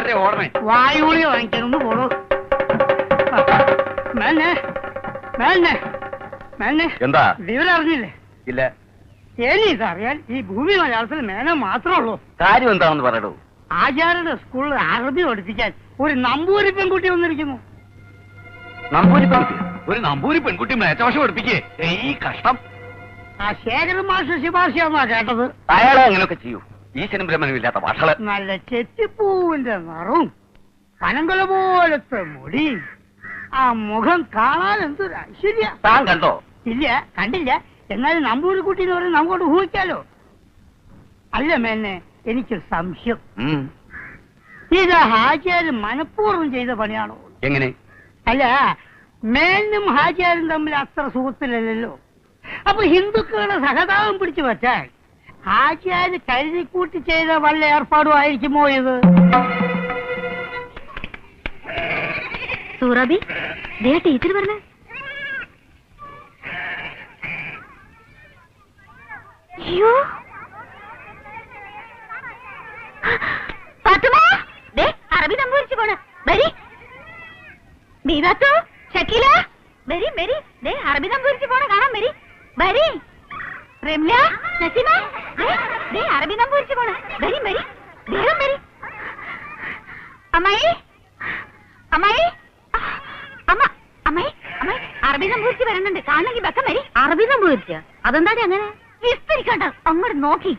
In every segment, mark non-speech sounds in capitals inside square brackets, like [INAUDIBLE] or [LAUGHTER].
പാടേ ഓടണേ വായുളി വാങ്ങിക്കാനൊന്ന് പോണോ മേന്നെ മേന്നെ മേന്നെ എന്താ? വിവരം അറിഞ്ഞില്ലേ ഇല്ല. ഇനി ഇതറിയാൻ ഈ ഭൂമി മലയാളത്തിൽ മേനെ മാത്രമേ ഉള്ളൂ. കാര്യം എന്താണെന്ന് പറയടൂ. ആചാര്യയുടെ സ്കൂളിൽ അറബി പഠിപ്പിക്കാൻ ഒരു നമ്പൂരി പെൺകുട്ടി വന്നിരിക്കുന്നു. നമ്പൂരി പെൺകുട്ടി ഒരു നമ്പൂരി പെൺകുട്ടി മേച്ചവശം പഠിപ്പിക്കേ. ഈ കഷ്ടം. ആ ശേഖര മാഷ ശുപാർശയാന്നാ കേട്ടത്. അയാളെ അങ്ങനെയൊക്കെ ചെയ്യൂ. ഈശ്വരൻ ബ്രഹ്മനും ഇല്ലാത്ത ഭാഷകൾ നല്ല ചെത്തിപ്പൂവിന്റെ നിറവും പനങ്കുല പോലത്തെ മുടി ആ മുഖം കാണാൻ എന്തൊരു ഐശ്വര്യ. താൻ കണ്ടോ? ഇല്ല കണ്ടില്ല. എന്നാലും നമ്പൂരി കുട്ടി എന്ന് പറഞ്ഞ് നമുക്കോട്ട് ഊഹിക്കാലോ. അല്ല മേന്നെ എനിക്ക് സംശയം. ഇത് ഹാജിയാര് മനഃപൂർവം ചെയ്ത പണിയാണോ? എങ്ങനെ? അല്ല മേനും ഹാജിയാരും തമ്മിൽ അത്ര സുഹൃത്തിലല്ലോ അപ്പൊ ഹിന്ദുക്കളുടെ സഹതാപം പിടിച്ചു വെച്ചാൽ ഹാജിയാര് കരുതിക്കൂട്ടി ചെയ്ത വല്ല ഏർപ്പാടും ആയിരിക്കുമോ ഇത്? സൂറാബി ദേ ടീച്ചർ പറഞ്ഞ. അയ്യോ. അറബി സംഭവിച്ചു പോണ്. വരി ദീദാത്തു ഷക്കീല. വരി വരി ദേ അറബി സംഭവിച്ചു പോണ. കാണാൻ വരി വരി റെംല നസീമ. ദേ ദേ അറബി സംഭവിച്ചു പോണ വരി വരി. വേഗം വരി. അമ്മായി അമ്മായി. അമ്മ അമ്മായി അമ്മായി. അറബി സംഭവിച്ച് വരുന്നുണ്ട്. കാണണമെങ്കിൽ വരി. അറബി അങ്ങനെ? വിസ്തരിക്കണ്ട. അങ്ങോട്ട് നോക്കി.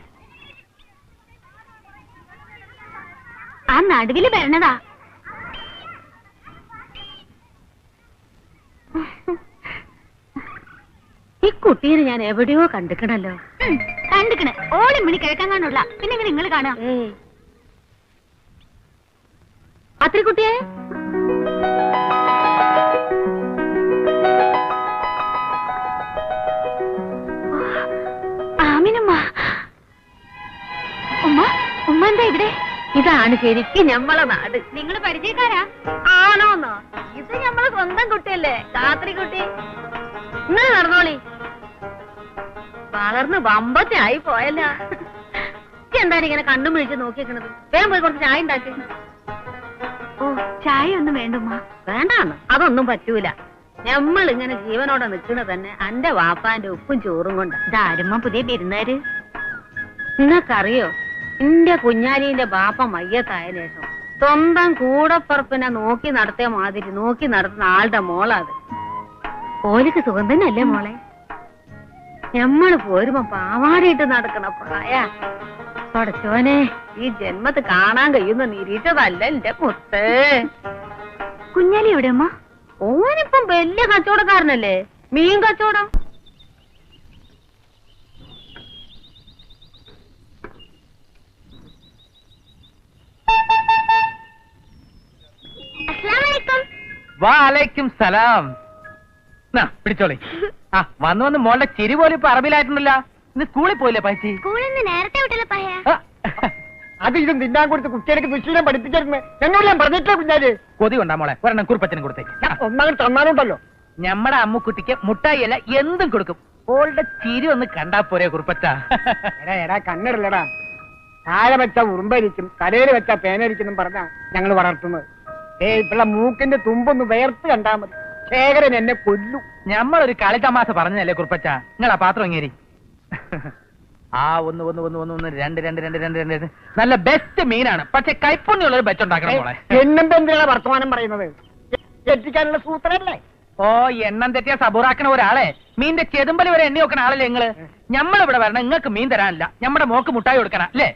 ആ നടുവിൽ വരണതാ. ഈ കുട്ടീനെ ഞാൻ എവിടെയോ കണ്ടിക്കണല്ലോ. കണ്ടിക്കണ്. ഓടി മണി കിഴക്കാൻ കാണുള്ള പിന്നെ എങ്ങനെ നിങ്ങൾ കാണാ അത്രക്കുട്ടിയെ? ഇതാണ് ശരിക്കും ഞമ്മളെ നാട്. നിങ്ങൾ പരിചയക്കാരാ? ആണോന്നോ? ഇത് ഞമ്മളെ സ്വന്തം കുട്ടിയല്ലേ? രാത്രി കുട്ടി ഇന്നലെ നടന്നോളി. വളർന്ന് വമ്പത്തെ ആയി പോയല്ല. എന്താണ് ഇങ്ങനെ കണ്ണും വിളിച്ച് നോക്കിക്കണത് വേഗം പോയി കുറച്ച് ചായ ഉണ്ടാക്കി. ഓ ചായ ഒന്നും വേണ്ടുമ്മ വേണ്ടാന്ന്. അതൊന്നും പറ്റൂല. നമ്മൾ ഇങ്ങനെ ജീവനോടെ നിൽക്കുന്നത് തന്നെ അന്റെ വാപ്പാന്റെ ഉപ്പും ചോറും കൊണ്ട്. ഇതാരുമ്മ പുതിയ പെരുന്നാര്? നിങ്ങൾക്കറിയോ എന്റെ കുഞ്ഞാലിന്റെ ബാപ്പ മയ്യത്തായ ശേഷം സ്വന്തം കൂടപ്പറപ്പിനെ നോക്കി നടത്തിയ മാതിരി നോക്കി നടത്തുന്ന ആളുടെ മോളാത് ഓലിക്ക് സുഗന്ധനല്ലേ തന്നെയല്ലേ മോളെ? ഞമ്മൾ പോരുമ്പോ പാവാടിയിട്ട് നടക്കണ പ്രായ. പടച്ചോനെ ഈ ജന്മത്ത് കാണാൻ കഴിയുന്ന നിരീക്ഷതല്ല എന്റെ മുത്ത്. കുഞ്ഞാലി എവിടെ അമ്മ ഓനിപ്പം വലിയ കച്ചവടക്കാരനല്ലേ? മീൻ കച്ചവടം. വാലൈക്കും സലാം. പിടിച്ചോളി. [LAUGHS] ആ വന്ന് വന്ന് മോളുടെ ചിരി പോലും ഇപ്പൊ അറബിലായിട്ടുണ്ടല്ലോ ഇന്ന് സ്കൂളിൽ പോയില്ലേ പൈസി? സ്കൂളിൽ നിന്ന് നേരത്തെ വിട്ടല്ലോ പയ്യ ആ, അത് ഇതും തിന്നാൻ കൊടുത്ത് കുട്ടികൾക്ക് ദുശീലം പഠിപ്പിച്ചിരുന്നു. എന്നോട് ഞാൻ പറഞ്ഞിട്ടില്ല കുഞ്ഞാൽ. കൊതി കൊണ്ടാ മോളെ? ഒരെണ്ണം കുറിപ്പച്ചനും കൊടുത്തേക്ക്. ഒന്നാമത് തന്നാലുണ്ടല്ലോ. ഞമ്മടെ അമ്മുക്കുട്ടിക്ക് മുട്ടായി അല്ല എന്തും കൊടുക്കും. ഓളുടെ ചിരി ഒന്ന് കണ്ടാ പോരെ കുറുപ്പച്ച. എടാ എടാ കണ്ണിടലടാ താഴെ വെച്ച ഉറുമ്പരിക്കും തലയിൽ വെച്ച പേനരിക്കും പറഞ്ഞാ ഞങ്ങൾ വളർത്തുന്നത്. ഏ ഇപ്പള മൂക്കിന്റെ തുമ്പൊന്ന് വേർത്ത് കണ്ടാ മതി. ശേഖരൻ എന്നെ കൊല്ലു. ഞമ്മളൊരു കളി തമാശ പറഞ്ഞല്ലേ കുറുപ്പച്ച? നിങ്ങളാ പാത്രം ഇങ്ങേരി [LAUGHS] ആ ഒന്ന് ഒന്ന് ഒന്ന് ഒന്ന് ഒന്ന് രണ്ട് രണ്ട് രണ്ട് രണ്ട് രണ്ട് രണ്ട്. നല്ല ബെസ്റ്റ് മീനാണ്. പക്ഷെ കൈപ്പുണ്യുള്ള ഒരു ബെറ്റ് ഉണ്ടാക്കണം മോളെ. എന്നെന്താ എന്തിനാണ് വർത്തമാനം പറയുന്നത്? തെറ്റിക്കാനുള്ള സൂത്രല്ലേ? ഓ എണ്ണം തെറ്റിയ സബൂറാക്കണ ഒരാളെ. മീന്റെ ചെതുമ്പൽ വരെ എണ്ണി വെക്കണ ആളല്ലേ നിങ്ങൾ? ഞമ്മളിവിടെ വരണം. നിങ്ങൾക്ക് മീൻ തരാനില്ല. ഞമ്മടെ മോക്ക് മുട്ടായി കൊടുക്കണം അല്ലേ?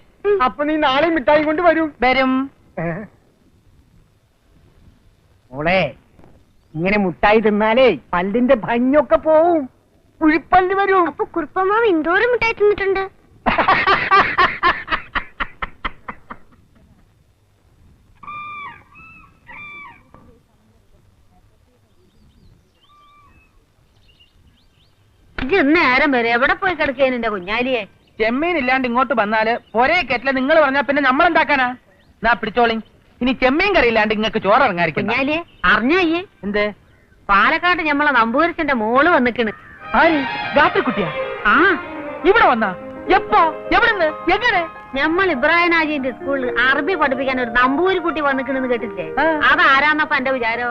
അപ്പൊ നീ നാളെ മിഠായി കൊണ്ട് വരും. വരും. മോളെ ഇങ്ങനെ മുട്ടായി തിന്നാലേ പല്ലിന്റെ ഭംഗിയൊക്കെ പോവും. കുഴിപ്പല്ല് വരും. അപ്പൊ കുറുപ്പമാവ് എന്തോരം മുട്ടായി തിന്നിട്ടുണ്ട്? ഇജ്ജ് നേരം വരെ എവിടെ പോയി കിടക്കേന് എന്റെ കുഞ്ഞാലിയെ? ചെമ്മീൻ ഇല്ലാണ്ട് ഇങ്ങോട്ട് വന്നാൽ പൊരേ കെറ്റില നിങ്ങൾ പറഞ്ഞാ പിന്നെ നമ്മൾ എന്താക്കാനാ നാ പിടിച്ചോളി ഇനി ചെമ്മീൻ കറി ഇല്ലാണ്ട് നിങ്ങൾക്ക് ചോറ് ഇറങ്ങാതിരിക്കും കുഞ്ഞാലിയെ അറിഞ്ഞയ്യേ എന്ത്? പാലക്കാട് ഞമ്മളെ നമ്പൂരിച്ചന്റെ മോൾ വന്നിക്കണ്. ആര്? രാത്രി കുട്ടിയാ ആ. ഇവിടെ വന്നാ? എപ്പോ? എവിടുന്ന്? എങ്ങനെ? നമ്മൾ ഇബ്രാഹിം ആജിന്റെ സ്കൂളിൽ അറബി പഠിപ്പിക്കാൻ ഒരു നമ്പൂരി കുട്ടി വന്നിക്കണെന്ന് കേട്ടില്ലേ ആ. അതാരാന്നപ്പ എന്റെ വിചാരോ?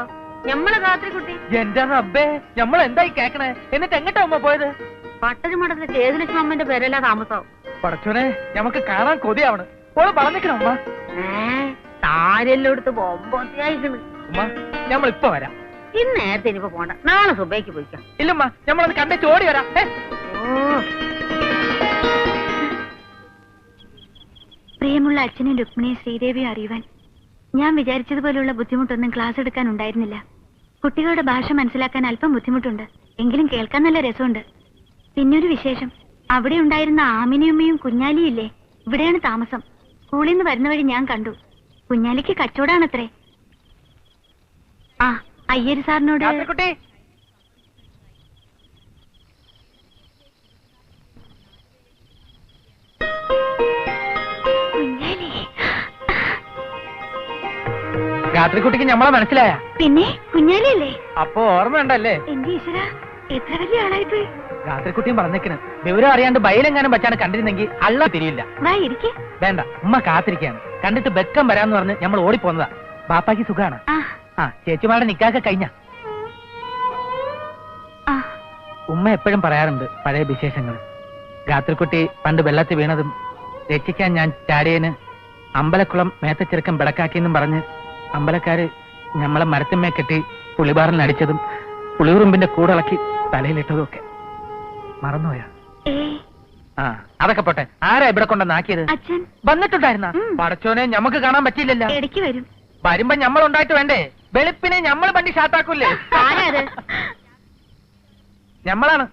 ഞമ്മൾ കാത്രി കുട്ടി. എന്റെ റബ്ബേ നമ്മൾ എന്തായി കേക്കണേ? എന്നിട്ട് എങ്ങോട്ടാ ഉമ്മ പോയത്? പട്ടരി മഠത്തിലെ ചേതുലക്ഷ്മി അമ്മന്റെ പേരല്ല താമസം. പടച്ചോനെ നമുക്ക് കാണാൻ കൊതിയാവണ്. ഓൾ പറഞ്ഞിക്കണ അമ്മ ഏ? താരെല്ലാം എടുത്ത് ബൊമ്പത്തിയായിക്കണ് ഉമ്മ നമ്മൾ ഇപ്പൊ വരാം. ഇന്ന് നേരത്തെ ഇനിയിപ്പോ പോണ്ട. നാളെ സുബൈക്ക് പോയിക്കാം. ഇല്ലമ്മ നമ്മളത് കണ്ടേ ചോടി വരാം. ഓ പ്രിയമുള്ള അച്ഛനെ രുക്മിണിയും ശ്രീദേവിയും അറിയുവാൻ ഞാൻ വിചാരിച്ചതുപോലെയുള്ള ബുദ്ധിമുട്ടൊന്നും ക്ലാസ് എടുക്കാൻ ഉണ്ടായിരുന്നില്ല കുട്ടികളുടെ ഭാഷ മനസ്സിലാക്കാൻ അല്പം ബുദ്ധിമുട്ടുണ്ട്. എങ്കിലും കേൾക്കാൻ നല്ല രസമുണ്ട്. പിന്നൊരു വിശേഷം. അവിടെ ഉണ്ടായിരുന്ന ആമിനിയമ്മയും കുഞ്ഞാലിയും ഇല്ലേ? ഇവിടെയാണ് താമസം. സ്കൂളിൽ നിന്ന് വരുന്ന വഴി ഞാൻ കണ്ടു. കുഞ്ഞാലിക്ക് കച്ചവടാണത്രേ. ആ അയ്യര് സാറിനോട് രാത്രിക്കുട്ടിക്ക് നമ്മളെ മനസ്സിലായ? പിന്നെ കുഞ്ഞാലിയല്ലേ? അപ്പൊ ഓർമ്മ ഉണ്ടല്ലേ എന്റെ ഈശ്വര എത്ര വലിയ ആളായിപ്പോയി. രാത്രിക്കുട്ടിയും പറഞ്ഞേക്കണ്. വിവരം അറിയാണ്ട് ബയലെങ്ങാനും വെച്ചാണ് കണ്ടിരുന്നെങ്കിൽ അള്ള തിരിയില്ല. വേണ്ട ഉമ്മ കാത്തിരിക്കാണ് കണ്ടിട്ട് ബെക്കം വരാന്ന് പറഞ്ഞ് നമ്മൾ ഓടിപ്പോന്നതാ. ബാപ്പാക്ക് സുഖാണ്. ആ. ആ ചേച്ചിമാരുടെ നിക്കാക്ക കഴിഞ്ഞ. ഉമ്മ എപ്പോഴും പറയാറുണ്ട് പഴയ വിശേഷങ്ങൾ. രാത്രിക്കുട്ടി പണ്ട് വെള്ളത്തിൽ വീണതും രക്ഷിക്കാൻ ഞാൻ ചാടിയന് അമ്പലക്കുളം മേത്തച്ചെറുക്കം വിളക്കാക്കിയെന്നും പറഞ്ഞ് അമ്പലക്കാര് ഞമ്മളെ മരത്തിന്മേ കെട്ടി പുളിബാറിൽ അടിച്ചതും പുളിയുറുമ്പിന്റെ കൂടിളക്കി തലയിലിട്ടതും ഒക്കെ. മറന്നുപോയാ. ആ അതൊക്കെ പോട്ടെ. ആരാ ഇവിടെ കൊണ്ടുവന്നാക്കിയത് അച്ഛൻ. വന്നിട്ടുണ്ടായിരുന്ന. പടച്ചോനെ ഞമ്മക്ക് കാണാൻ പറ്റിയില്ലല്ലോ. ഇടയ്ക്ക് വരും. വരുമ്പോ ഞമ്മൾ ഉണ്ടായിട്ട് വേണ്ടേ? വെളുപ്പിനെ ഞമ്മൾ വണ്ടി ഷാത്താക്കൂലേ ആരാത്? ഞമ്മളാണ്.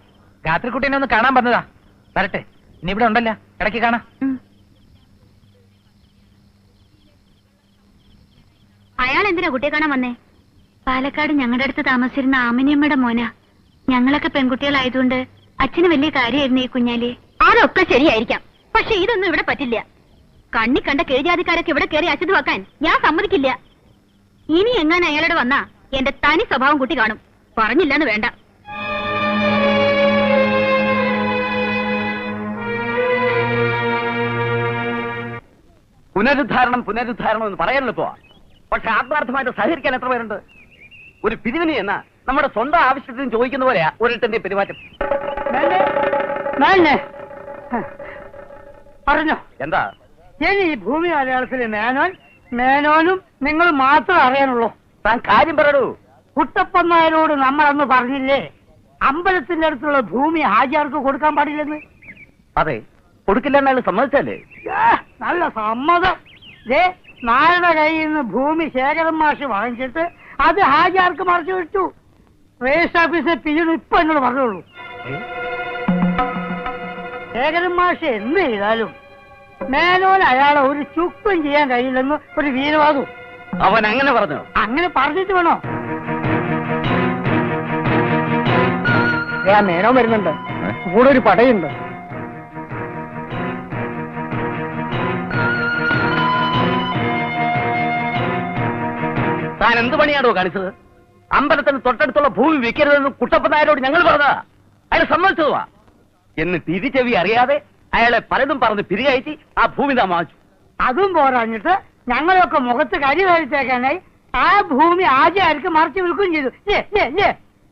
രാത്രിക്കുട്ടീനെ ഒന്ന് കാണാൻ പറഞ്ഞതാ വരട്ടെ. ഇനി ഇവിടെ ഉണ്ടല്ലോ. ഇടയ്ക്ക് കാണാം. അയാൾ എന്തിനാ കുട്ടിയെ കാണാൻ വന്നേ? പാലക്കാട് ഞങ്ങളുടെ അടുത്ത് താമസിച്ചിരുന്ന ആമിനിയമ്മയുടെ മോന. ഞങ്ങളൊക്കെ പെൺകുട്ടികളായതുകൊണ്ട് അച്ഛന് വലിയ കാര്യമായിരുന്നു ഈ കുഞ്ഞാലി. ആരൊക്കെ ശരിയായിരിക്കാം. പക്ഷെ ഇതൊന്നും ഇവിടെ പറ്റില്ല. കണ്ണി കണ്ട കീഴ്ജാതിക്കാരൊക്കെ ഇവിടെ കയറി അച്ഛതുവാക്കാൻ ഞാൻ സമ്മതിക്കില്ല. ഇനി എങ്ങനെ അയാളോട് വന്നാ എന്റെ തനി സ്വഭാവം കൂട്ടി കാണും. പറഞ്ഞില്ലെന്ന് വേണ്ട. പുനരുദ്ധാരണം പുനരുദ്ധാരണം എന്ന് പറയാൻ എളുപ്പമാ പക്ഷെ ആത്മാർത്ഥമായിട്ട് സഹകരിക്കാൻ എത്ര പേരുണ്ട്? ഒരു പിരിവിനി എന്ന നമ്മുടെ സ്വന്തം ആവശ്യത്തിന് ചോദിക്കുന്ന പോലെയാ ഒരിട്ടന്റെ പെരുമാറ്റം. പറഞ്ഞോ. എന്താ? ഇനി ഈ ഭൂമി മലയാളത്തിലെ മേനോൻ മേനോനും നിങ്ങൾ മാത്രം അറിയാനുള്ളൂ. താൻ കാര്യം പറയൂ. കുട്ടപ്പൻ നായരോട് നമ്മൾ അന്ന് പറഞ്ഞില്ലേ? അമ്പലത്തിന്റെ അടുത്തുള്ള ഭൂമി ഹാജിയാർക്ക് കൊടുക്കാൻ പാടില്ലെന്ന്? അതെ. കൊടുക്കില്ല എന്നയാൾ സമ്മതിച്ചല്ലേ നല്ല സമ്മതം. ദേ നായരുടെ കയ്യിൽ നിന്ന് ഭൂമി ശേഖരൻ മാഷ് വാങ്ങിച്ചിട്ട് അത് ഹാജിയാർക്ക് മറിച്ചു വിട്ടു രജിസ്റ്റർ ഓഫീസിൽ പിന്നീട് ഇപ്പൊ എന്നോട് പറഞ്ഞോളൂ. ശേഖരൻ മാഷ് എന്ത് ചെയ്താലും മേലോൻ അയാളെ ഒരു ചുക്കും ചെയ്യാൻ കഴിയില്ലെന്ന് ഒരു വീരവാദവും അവൻ അങ്ങനെ പറഞ്ഞു. അങ്ങനെ പറഞ്ഞിട്ട് വേണോ? ഞാൻ നേരം വരുന്നുണ്ട്. കൂടെ ഒരു പടയുണ്ട്. താൻ എന്ത് പണിയാണോ കാണിച്ചത്? അമ്പലത്തിന് തൊട്ടടുത്തുള്ള ഭൂമി വിൽക്കരുതെന്ന് കുട്ടപ്പനായരോട് ഞങ്ങൾ പറഞ്ഞതാ. അയാൾ സമ്മതിച്ചതുവാ. എന്ന് തിരിച്ചെവി അറിയാതെ അയാളെ പലതും പറഞ്ഞ് പിരികയറ്റി ആ ഭൂമി താൻ വാങ്ങിച്ചു അതും പോരാഞ്ഞിട്ട് ഞങ്ങളൊക്കെ മുഖത്ത് കരി കഴിച്ചേക്കാനായി ആ ഭൂമി ആചാര്യർക്ക് മറിച്ച് വിൽക്കുകയും ചെയ്തു.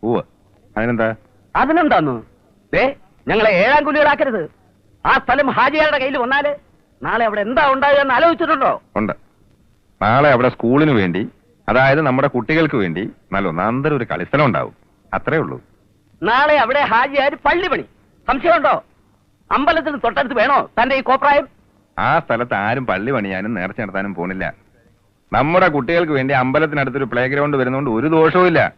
ഉവ്വ്. അതിനെന്താ? അതിനെന്താന്നു? ദേ ഞങ്ങളെ ഏഴാം കുലികളാക്കരുത് ആ സ്ഥലം ഹാജിയാരുടെ കയ്യിൽ വന്നാൽ നാളെ അവിടെ എന്താ ഉണ്ടാകുക എന്ന് ആലോചിച്ചിട്ടുണ്ടോ? ഉണ്ട്. നാളെ അവിടെ സ്കൂളിന് വേണ്ടി അതായത് നമ്മുടെ കുട്ടികൾക്ക് വേണ്ടി നല്ല ഒന്നാന്തരം ഒരു കളിസ്ഥലം ഉണ്ടാവും. അത്രേ ഉള്ളൂ. നാളെ അവിടെ ഹാജിയാർ പള്ളി പണി. സംശയമുണ്ടോ? അമ്പലത്തിന് തൊട്ടടുത്ത് വേണോ തന്റെ ഈ കോപ്രായം? ആ സ്ഥലത്ത് ആരും പള്ളി പണിയാനും നേർച്ച നടത്താനും പോണില്ല. നമ്മുടെ കുട്ടികൾക്ക് വേണ്ടി അമ്പലത്തിനടുത്തൊരു പ്ലേ ഗ്രൗണ്ട് വരുന്നതുകൊണ്ട് ഒരു ദോഷവും ഇല്ല.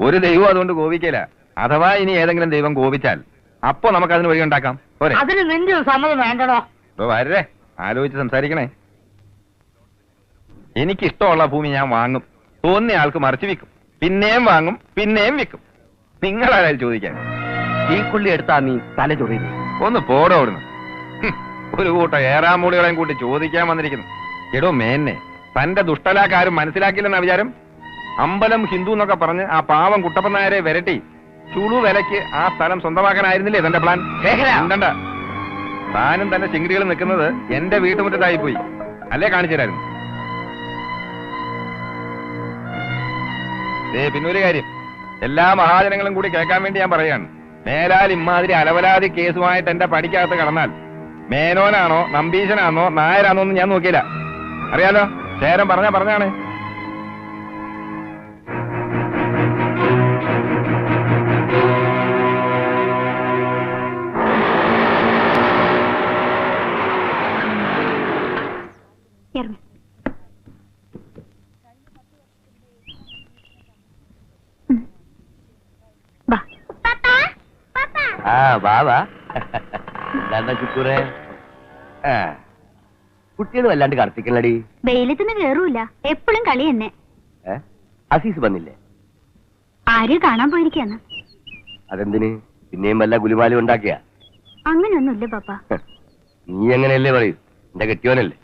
ഒരു ദൈവം അതുകൊണ്ട് കോപിക്കില്ല അഥവാ ഇനി ഏതെങ്കിലും ദൈവം കോപിച്ചാൽ അപ്പോ നമുക്ക് അതിന് വഴി ഉണ്ടാക്കാം. പോരെ. അതിന് നിന്റെ ഒരു സമ്മതം വേണ്ടടോ. ഇപ്പൊ വരേ ആലോചിച്ച് സംസാരിക്കണേ. എനിക്കിഷ്ടമുള്ള ഭൂമി ഞാൻ വാങ്ങും. തോന്നിയ ആൾക്ക് മറിച്ച് വിൽക്കും. പിന്നെയും വാങ്ങും പിന്നെയും വിൽക്കും. നിങ്ങളാരായാലും ചോദിക്കാൻ. ഈ കുള്ളി എടുത്താ നീ തല ചൊറിയുന്നു. ഒന്ന് പോടോ അവിടുന്ന്. ഒരു കൂട്ടം ഏറാമൂളികളെയും കൂട്ടി ചോദിക്കാൻ വന്നിരിക്കുന്നു. എടോ മേന്നെ തന്റെ ദുഷ്ടലാക്കാരും മനസ്സിലാക്കില്ലെന്ന വിചാരം? അമ്പലം ഹിന്ദു എന്നൊക്കെ പറഞ്ഞ് ആ പാവം കുട്ടപ്പൻ നായരെ വിരട്ടി ചുളു വിലക്ക് ആ സ്ഥലം സ്വന്തമാക്കാനായിരുന്നില്ലേ തന്റെ പ്ലാൻ. ഉണ്ടണ്ട. താനും തന്റെ ചിങ്കിടികൾ നിൽക്കുന്നത് എന്റെ വീട്ടുമുറ്റത്തായി പോയി അല്ലേ കാണിച്ചിരായിരുന്നു ഏ പിന്നൊരു കാര്യം. എല്ലാ മഹാജനങ്ങളും കൂടി കേൾക്കാൻ വേണ്ടി ഞാൻ പറയാണ് മേലാൽ ഇമ്മാതിരി അലവലാതി കേസുമായിട്ട് എന്റെ പടിക്കകത്ത് കടന്നാൽ മേനോനാണോ നമ്പീശനാണോ നായരാണോ എന്ന് ഞാൻ നോക്കിയില്ല. അറിയാലോ? ശേരം പറഞ്ഞ പറഞ്ഞാണ്. വാ വാ. എന്താ ചുക്കൂറെ? കുട്ടികൾ വല്ലാണ്ട് കടത്തിക്കണടി വെയിലത്തിന് കേറൂല. എപ്പോഴും കളി തന്നെ. അസീസ് വന്നില്ലേ? ആര് കാണാൻ പോയിരിക്കാന്ന്? അതെന്തിന്? പിന്നെയും വല്ല ഗുലിമാലും ഉണ്ടാക്കിയ? അങ്ങനെയൊന്നുമില്ല പാപ്പ. നീ അങ്ങനെയല്ലേ പറയൂ? എന്റെ കെട്ടിയോനല്ലേ?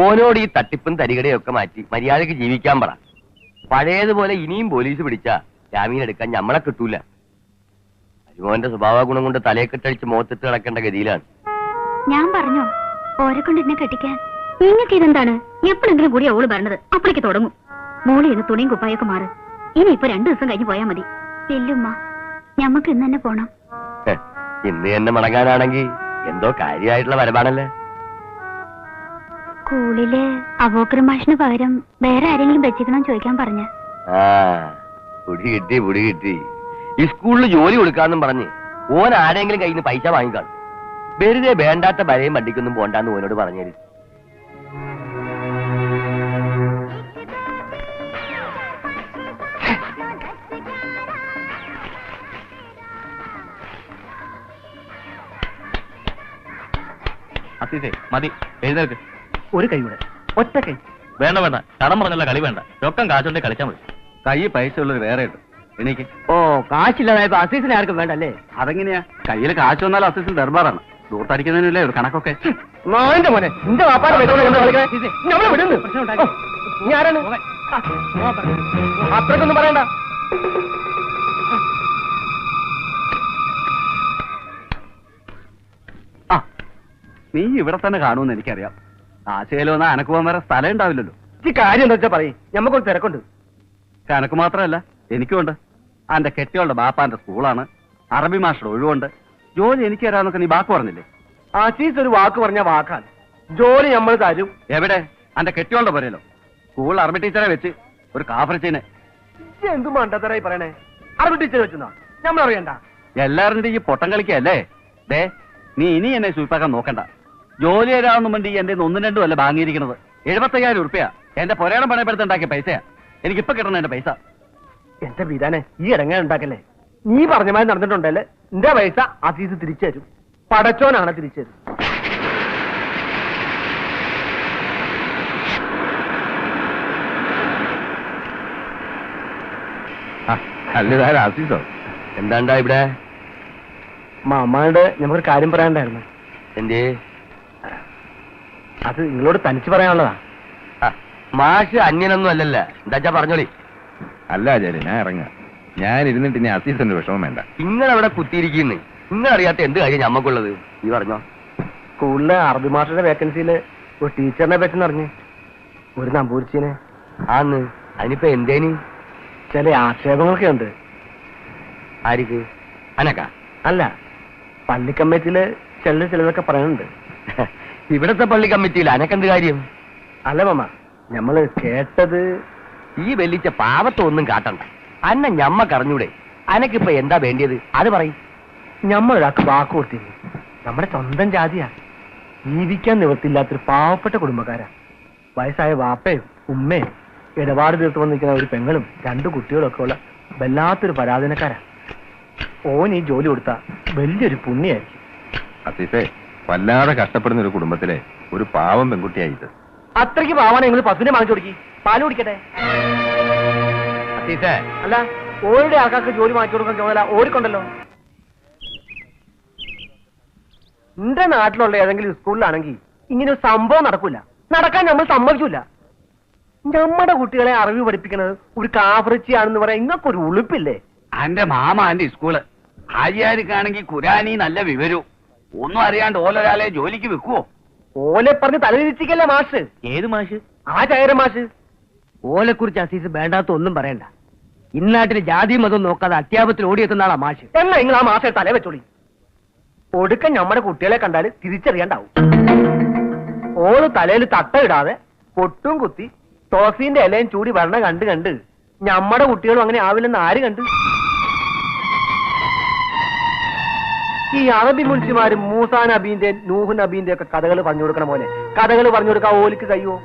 ഓനോട് ഈ തട്ടിപ്പും തരികടയും ഒക്കെ മാറ്റി മര്യാദയ്ക്ക് ജീവിക്കാൻ പറ. പഴയതുപോലെ ഇനിയും പോലീസ് പിടിച്ചാ ജാമീൻ എടുക്കാൻ ഞമ്മളെ കിട്ടൂല. അരിമോന്റെ സ്വഭാവ ഗുണം കൊണ്ട് തലയെ കെട്ടടിച്ച് മോത്തിട്ട് കിടക്കേണ്ട ഗതിയിലാണ്. ഞാൻ പറഞ്ഞു ഓരെ കൊണ്ട് എന്നെ കെട്ടിക്കാൻ. നിങ്ങൾക്ക് ഇതെന്താണ് എപ്പോഴെങ്കിലും കൂടി അവൾ പറഞ്ഞത്. അപ്പോഴേക്ക് തുടങ്ങും. മോളി ഇന്ന് തുണിയും കുപ്പായൊക്കെ മാറ്. ഇനി ഇപ്പൊ രണ്ടു ദിവസം കഴിഞ്ഞ് പോയാ മതി. വെല്ലുമ്മ ഞമ്മക്ക് ഇന്ന് തന്നെ പോണം. ഇന്ന് തന്നെ മടങ്ങാനാണെങ്കിൽ എന്തോ കാര്യമായിട്ടുള്ള വരവാണല്ലേ? സ്കൂളിൽ അബോക്കർ മാഷിന് പകരം വേറെ ആരെങ്കിലും വെച്ചിക്കണം ചോദിക്കാൻ പറഞ്ഞു. പുടി കിട്ടി പുടി കിട്ടി. ഈ സ്കൂളിൽ ജോലി കൊടുക്കാന്നും പറഞ്ഞ് ഓൻ ആരെങ്കിലും കയ്യിൽ നിന്ന് പൈസ വാങ്ങിക്കാണ് വെറുതെ വേണ്ടാത്ത ഭരയും വണ്ടിക്കൊന്നും പോണ്ടാന്ന് ഓനോട് പറഞ്ഞേര്. അസീസേ മതി എഴുന്നേൽക്ക്. ഒരു കൈ കൂടെ. ഒറ്റ കൈ. വേണ്ട വേണ്ട. കടം പറഞ്ഞല്ല കളി വേണ്ട. രൊക്കം കാശുണ്ടെ കളിച്ചാൽ മതി. കൈ പൈസ ഉള്ളത് വേറെ ഉണ്ട് എനിക്ക് ഓ കാശില്ലാതായപ്പോ അസീസിനെ ആർക്കും വേണ്ടല്ലേ? അതെങ്ങനെയാ? കയ്യിൽ കാശ് വന്നാൽ അസീസിന് ദർബാറാണ്. ദൂർത്തടിക്കുന്നതിനല്ലേ ഒരു കണക്കൊക്കെ? മോന്റെ മോനെ വാപ്പാടെ അത്രക്കൊന്നും പറയണ്ട. ആ നീ ഇവിടെ തന്നെ കാണുമെന്ന് എനിക്കറിയാം. ആശയിലോ എന്നാ അനക്ക് പോകാൻ വേറെ സ്ഥലം ഉണ്ടാവില്ലല്ലോ. ഈ കാര്യം എന്താ വെച്ചാ പറയും? ഞമ്മക്കൊരു തിരക്കുണ്ട്. അനക്ക് മാത്രമല്ല എനിക്കുമുണ്ട് അന്റെ കെട്ടിയോളുടെ ബാപ്പാന്റെ സ്കൂളാണ്. അറബി മാഷുടെ ഒഴിവുണ്ട്. ജോലി എനിക്ക് തരാന്നൊക്കെ നീ വാക്ക് പറഞ്ഞില്ലേ? ആശീസ് ഒരു വാക്ക് പറഞ്ഞ വാക്കാണ്. ജോലി നമ്മൾ തരും. എവിടെ? അന്റെ കെട്ടിയോളുടെ പോരല്ലോ സ്കൂൾ അറബി ടീച്ചറെ വെച്ച് ഒരു കാഫറച്ചീനെ. എന്തു മണ്ടത്തരായി പറയണേ? അറബി ടീച്ചർ വെച്ചെന്നാ? നമ്മൾ അറിയണ്ട. എല്ലാവരുടെ ഈ പൊട്ടം കളിക്കല്ലേ ദേ നീ ഇനി എന്നെ സൂപ്പാക്കാൻ നോക്കണ്ട. ജോലി തരാമെന്നും വേണ്ടി എന്റെ ഒന്നും രണ്ടും അല്ല വാങ്ങിയിരിക്കുന്നത് എഴുപത്തയ്യായിരം ഉറുപ്പ്യ. എന്റെ പുരയുടെ പണയപ്പെടുത്തുണ്ടാക്കിയ പൈസയാ. എനിക്കിപ്പോ കിട്ടണം എന്റെ പൈസ. എന്റെ വീരാനെ ഈ ഇടങ്ങ ഉണ്ടാക്കല്ലേ നീ പറഞ്ഞ മാതിരി നടന്നിട്ടുണ്ടല്ലേ? എന്റെ പൈസ അസീസ് തിരിച്ചു തരും. പടച്ചോനാണ് തിരിച്ചു തരും. അല്ലതാരും അസീസോ എന്താണ്ടാ ഇവിടെ? മാമാട് ഞമ്മക്കൊരു കാര്യം പറയാണ്ടായിരുന്നു എന്തേ അത് നിങ്ങളോട് തനിച്ച് പറയാനുള്ളതാ. മാഷ് അന്യനൊന്നും അല്ലല്ല. എന്താച്ചാ പറഞ്ഞോളി. അല്ല ആചാര്യ ഞാൻ ഇറങ്ങാം. ഞാൻ ഇരുന്നിട്ട് ഇനി അസീസിന്റെ വിഷമം വേണ്ട. നിങ്ങളവിടെ കുത്തിയിരിക്കുന്നു? നിങ്ങൾ അറിയാത്ത എന്ത് കാര്യം ഞമ്മക്കുള്ളത്? നീ പറഞ്ഞോ. സ്കൂളിലെ അറബി മാസ്റ്ററുടെ വേക്കൻസിയിൽ ഒരു ടീച്ചറിനെ പറ്റി അറിഞ്ഞ്. ഒരു നമ്പൂരിച്ചിനെ. ആന്ന്. അതിനിപ്പോ എന്തേനി? ചില ആക്ഷേപങ്ങളൊക്കെ ഉണ്ട്. ആരിക്ക്? അനക്ക? അല്ല പള്ളി കമ്മിറ്റിയിൽ ചില ചിലതൊക്കെ പറയുന്നുണ്ട്. ഇവിടത്തെ പള്ളി കമ്മിറ്റിയിൽ അനക്കെന്ത് കാര്യം? അല്ല മാമ. നമ്മൾ കേട്ടത് ഈ വെല്ലിച്ച പാവത്തൊന്നും കാട്ടണ്ട. അന്ന ഞമ്മ കറഞ്ഞൂടെ അനക്കിപ്പോ എന്താ വേണ്ടിയത്? അത് പറയും. ഞമ്മളൊരാൾക്ക് വാക്ക് കൊടുത്തിരുന്നു നമ്മുടെ സ്വന്തം ജാതിയാ. ജീവിക്കാൻ നിവർത്തില്ലാത്തൊരു പാവപ്പെട്ട കുടുംബക്കാരാ. വയസ്സായ വാപ്പയും ഉമ്മയും ഇടപാട് തീർത്ത് വന്നിരിക്കുന്ന ഒരു പെങ്ങളും രണ്ടു കുട്ടികളും ഒക്കെ ഉള്ള വല്ലാത്തൊരു പരാധീനക്കാരാ. ഓൻ ഈ ജോലി കൊടുത്ത വലിയൊരു പുണ്യായിരിക്കും. വല്ലാതെ കഷ്ടപ്പെടുന്ന ഒരു കുടുംബത്തിലെ ഒരു പാവം പെൺകുട്ടിയായത് അത്രയ്ക്ക് പാവാണ് നിങ്ങൾ പശുവിനെ വാങ്ങിച്ചു കൊടുക്കി. പാൽ കുടിക്കട്ടെ. അല്ല ഓരുടെ ആൾക്കാർക്ക് ജോലി വാങ്ങിച്ചു കൊടുക്കാൻ ചുമതല ഓടിക്കൊണ്ടല്ലോ. എന്റെ നാട്ടിലുള്ള ഏതെങ്കിലും സ്കൂളിലാണെങ്കിൽ ഇങ്ങനെ ഒരു സംഭവം നടക്കൂല. നടക്കാൻ നമ്മൾ സമ്മതിക്കൂല. നമ്മുടെ കുട്ടികളെ അറിവ് പഠിപ്പിക്കുന്നത് ഒരു കാഫറിച്ചിയാണെന്ന് പറയാൻ ഇങ്ങക്കൊരു ഉളുപ്പില്ലേ? അന്റെ മാമ അന്റെ സ്കൂൾ. ഹാജിയാർക്കാണെങ്കിൽ ഖുരാനി നല്ല വിവരവും. ഒന്നും അറിയാണ്ട് ഓലൊരാളെ ജോലിക്ക് വെക്കുവോ? ഓലെ പറഞ്ഞ് തലതിരിച്ചിക്കല്ലേ മാഷ്? ഏത് മാഷ്? ആ ചായര മാഷ്. ഓലെ കുറിച്ച് അസീസ് വേണ്ടാത്ത ഒന്നും പറയണ്ട. ഇന്നാട്ടിൽ ജാതി മതം നോക്കാതെ അത്യാപത്തിൽ ഓടിയെത്തുന്ന ആളാ മാഷ്. എന്നാ നിങ്ങൾ ആ മാഷെ തല വെച്ചോളി. ഒടുക്ക നമ്മുടെ കുട്ടികളെ കണ്ടാൽ തിരിച്ചറിയാണ്ടാവും. ഓൾ തലയിൽ തട്ട ഇടാതെ പൊട്ടും കുത്തി ടോഫീന്റെ ഇലയും ചൂടി വരണ കണ്ട് കണ്ട് നമ്മുടെ കുട്ടികളും അങ്ങനെ ആവില്ലെന്ന് ആര് കണ്ട്? ഈ അറബി മുൻസിമാര് മൂസാ നബീന്റെ നൂഹ് നബീന്റെ ഒക്കെ കഥകൾ പറഞ്ഞു കൊടുക്കണ പോലെ കഥകൾ പറഞ്ഞു കൊടുക്കാൻ ഓലിക്ക് കഴിയുമോ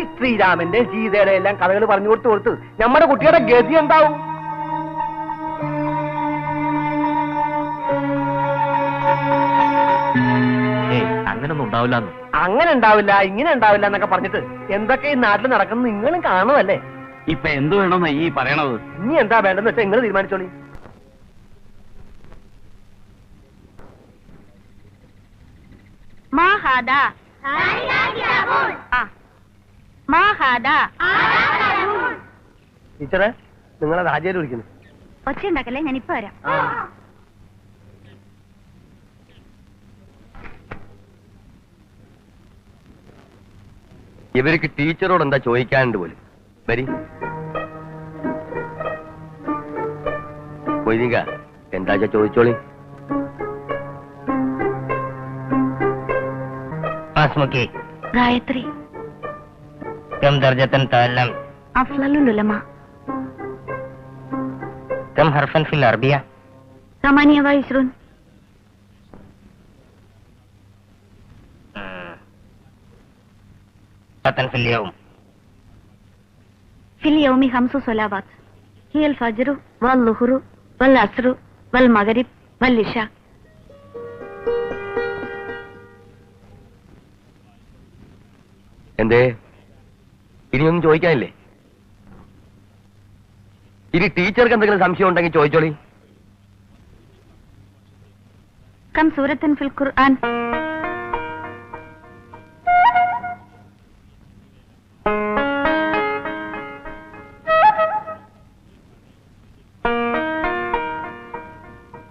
ഈ ശ്രീരാമന്റെ സീതയുടെ എല്ലാം കഥകൾ പറഞ്ഞു കൊടുത്തു കൊടുത്ത് നമ്മുടെ കുട്ടിയുടെ ഗതി ഉണ്ടാവും അങ്ങനൊന്നും അങ്ങനെ ഉണ്ടാവില്ല ഇങ്ങനെ ഉണ്ടാവില്ല എന്നൊക്കെ പറഞ്ഞിട്ട് എന്തൊക്കെ ഈ നാട്ടിൽ നടക്കുന്നു നിങ്ങളും കാണുമല്ലേ ഇപ്പൊ എന്ത് വേണമെന്ന് ഈ പറയണത്? ഇനി എന്താ വേണ്ടെന്ന് വെച്ചാൽ നിങ്ങൾ തീരുമാനിച്ചോളി. മാഹാദ. ആ. മാഹാദ. ടീച്ചറെ നിങ്ങളെ രാജേര് വിളിക്കുന്നു. ഒച്ച ഉണ്ടാക്കല്ലേ ഞാൻ ഇപ്പൊ വരാം. ഇവർക്ക് ടീച്ചറോട് എന്താ ചോദിക്കാനുണ്ട് പോലും? വരി. കൊയ്തിക എന്താ ചോദിച്ചോളി? اسمك؟ غايتري كم درجة تعلمت؟ أفضل العلماء كم حرفا في العربية؟ ثمانية وعشرون في اليوم في اليوم خمس صلوات هي الفجر والظهر والعصر والمغرب والعشاء എന്തേ? ഇനിയൊന്നും ചോദിക്കാനില്ലേ? ഇനി ടീച്ചർക്ക് എന്തെങ്കിലും സംശയം ഉണ്ടെങ്കിൽ ചോദിച്ചോളി. കം സൂറത്തൻ ഫിൽ ഖുർആൻ.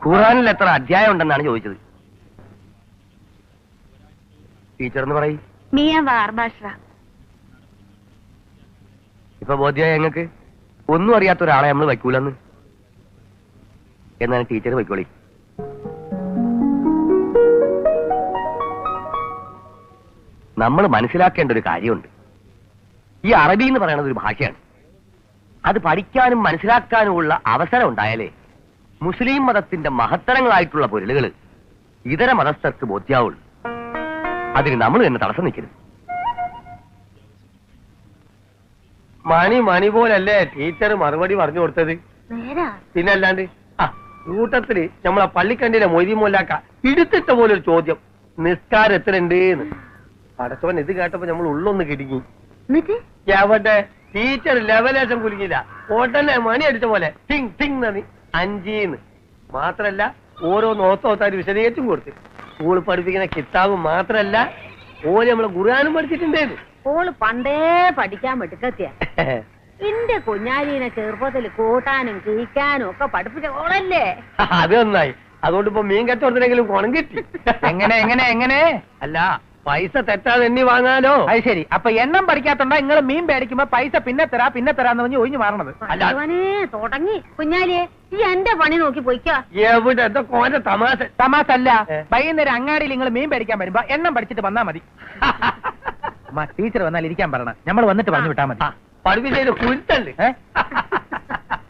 ഖുർആനിൽ എത്ര അധ്യായം ഉണ്ടെന്നാണ് ചോദിച്ചത്. ടീച്ചർ എന്ന് പറയും. മിയ വാർബാഷ്ര ഇപ്പൊ ബോധ്യായ ഞങ്ങൾക്ക്? ഒന്നും അറിയാത്ത ഒരാളെ നമ്മൾ വയ്ക്കൂലെന്ന്. എന്നാണ് ടീച്ചർ വയ്ക്കോളി. നമ്മൾ മനസ്സിലാക്കേണ്ട ഒരു കാര്യമുണ്ട്. ഈ അറബി എന്ന് പറയുന്നത് ഒരു ഭാഷയാണ്. അത് പഠിക്കാനും മനസ്സിലാക്കാനുമുള്ള അവസരം ഉണ്ടായാലേ മുസ്ലിം മതത്തിന്റെ മഹത്തരങ്ങളായിട്ടുള്ള പൊരുളുകൾ ഇതര മതസ്ഥർക്ക് ബോധ്യാവുള്ളൂ. അതിന് നമ്മൾ തന്നെ തടസ്സം നിൽക്കരുത്. മണി മണി പോലല്ലേ ടീച്ചർ മറുപടി പറഞ്ഞു കൊടുത്തത്? പിന്നെ അല്ലാണ്ട് ആ കൂട്ടത്തിൽ നമ്മളെ പള്ളിക്കണ്ടിയിലെ മൊയ്തി മോലാക്ക ഇടുത്തിട്ട പോലെ ഒരു ചോദ്യം. നിസ്കാരം എത്ര ഉണ്ട് പടച്ചവൻ ഇത് കേട്ടപ്പോ നമ്മൾ ഉള്ളൊന്ന് കിടുങ്ങി. എവിടെ? ടീച്ചർ ലെവലേശം കുലുങ്ങില്ല ഉടനെ മണി അടിച്ച പോലെ ടിങ് ടിങ് നന്ദി അഞ്ചീന്ന്. മാത്രല്ല ഓരോ നോത്തോത്താര് വിശദീകരിച്ചും കൊടുത്ത്. സ്കൂൾ പഠിപ്പിക്കുന്ന കിതാബ് മാത്രല്ല ഓര് നമ്മളെ ഗുരുവാനും പഠിച്ചിട്ടുണ്ടേന്ന്. ഓൾ പണ്ടേ പഠിക്കാൻ വെടുക്കത്തിയ എന്റെ [LAUGHS] കുഞ്ഞാലീനെ ചെറുപ്പത്തിൽ കൂട്ടാനും കീക്കാനും ഒക്കെ പഠിപ്പിച്ച ഓളല്ലേ? [LAUGHS] അത് നന്നായി. അതുകൊണ്ട് ഇപ്പൊ മീൻ കച്ചവടത്തിനെങ്കിലും കുണം കിട്ടി. [LAUGHS] എങ്ങനെ എങ്ങനെ എങ്ങനെ? അല്ല പൈസ തെറ്റാതെ എണ്ണി വാങ്ങാലോ? അത് ശരി. അപ്പൊ എണ്ണം പഠിക്കാത്തോണ്ടാ നിങ്ങൾ മീൻ മേടിക്കുമ്പോ പൈസ പിന്നെ തരാ പിന്നെ തരാന്ന് പറഞ്ഞ് ഒഴിഞ്ഞു മാറണത്. ഭഗവാനേ തുടങ്ങി. കുഞ്ഞാലിയെ ഈ എന്റെ പണി നോക്കി പോയിക്കോ. എവിടെ? തമാശ. തമാസ അല്ല. ഏ. വൈകുന്നേരം അങ്ങാടിയിൽ നിങ്ങൾ മീൻ മേടിക്കാൻ വരുമ്പോ എണ്ണം പഠിച്ചിട്ട് വന്നാ മതി. ടീച്ചർ വന്നാൽ ഇരിക്കാൻ പറയണം. നമ്മൾ വന്നിട്ട് പറഞ്ഞു വിട്ടാൽ മതി. പഠിപ്പിച്ചു കുരുത്തല്ലേ [LAUGHS]